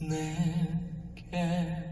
내게.